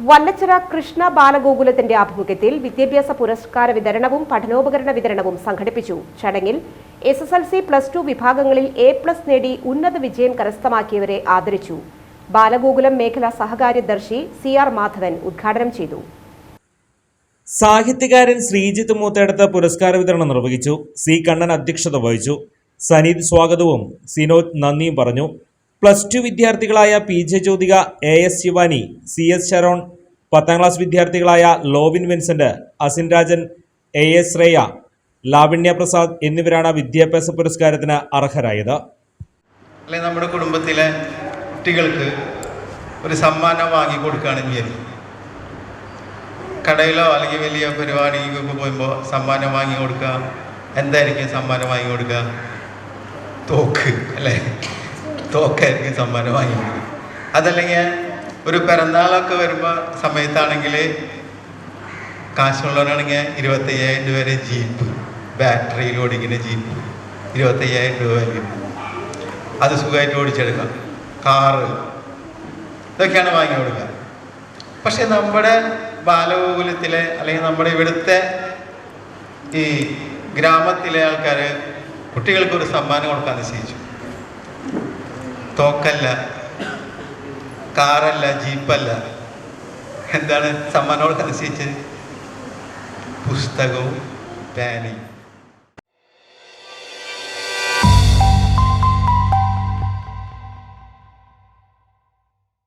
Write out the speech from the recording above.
വല്ലച്ചിറ കൃഷ്ണ ബാലഗോകുലത്തിന്റെ ആഭിമുഖ്യത്തിൽ വിദ്യാഭ്യാസ പുരസ്കാര വിതരണവും പഠനോപകരണ വിതരണവും സംഘടിപ്പിച്ചു. ചടങ്ങിൽ S S L C plus two വിഭാഗങ്ങളിൽ എ പ്ലസ് നേടി ഉന്നത വിജയം കരസ്ഥമാക്കിയവരെ ആദരിച്ചു. ബാലഗോകുലം മേഖലാ സഹകാര്യദർശി സി ആർ മാധവൻ ഉദ്ഘാടനം ചെയ്തു. സാഹിത്യകാരൻ ശ്രീജിത്ത് മൂത്തേടത്ത് പുരസ്കാര വിതരണം നിർവഹിച്ചു. സി കണ്ണൻ അധ്യക്ഷത വഹിച്ചു. സനീത് സ്വാഗതവും സിനോജ് നന്ദിയും പറഞ്ഞു. Plus two വിദ്യാർത്ഥികളായ P J Jyothika A S Shivani C S Sharon പത്താം class വിദ്യാർത്ഥികളായ Lovin Vincent Asin Rajan A S Shreya Lavanya Prasad എന്നിവരാണ് വിദ്യാഭ്യാസ പുരസ്കാരത്തിന് അർഹരായത്. അല്ലെ നമ്മുടെ കുടുംബത്തിലെ കുട്ടികൾക്ക് ഒരു സമ്മാനം വാങ്ങി കൊടുക്കുകയാണെന്ന് വിചാരിക്കും. കടയിലോ അല്ലെങ്കിൽ വലിയ പരിപാടിക്കൊക്കെ പോകുമ്പോൾ സമ്മാനം വാങ്ങി കൊടുക്കുക. എന്തായിരിക്കും സമ്മാനം വാങ്ങി കൊടുക്കുക? തോക്ക് അല്ലേ? തോക്കായിരിക്കും സമ്മാനം വാങ്ങി കൊടുക്കുക അതല്ലെങ്കിൽ ഒരു പിറന്നാളൊക്കെ വരുമ്പോൾ സമയത്താണെങ്കിൽ കാശുള്ളവരാണെങ്കിൽ ഇരുപത്തയ്യായിരം രൂപ വരെ ജീപ്പ് ബാറ്ററിയിൽ ഓടിക്കുന്ന ജീപ്പ് ഇരുപത്തയ്യായിരം രൂപ വരും അത് സുഖമായിട്ട് ഓടിച്ചെടുക്കാം. കാറ്. ഇതൊക്കെയാണ് വാങ്ങി കൊടുക്കുക. പക്ഷെ നമ്മുടെ ബാലഗോകുലത്തിലെ അല്ലെങ്കിൽ നമ്മുടെ ഇവിടുത്തെ ഈ ഗ്രാമത്തിലെ ആൾക്കാർ കുട്ടികൾക്ക് ഒരു സമ്മാനം കൊടുക്കാൻ നിശ്ചയിച്ചു. തോക്കല്ല കാറല്ല ജീപ്പല്ല. എന്താണ് സമ്മാനം കൊടുക്കാൻ നിശ്ചയിച്ചത് പുസ്തകവും പേനയും.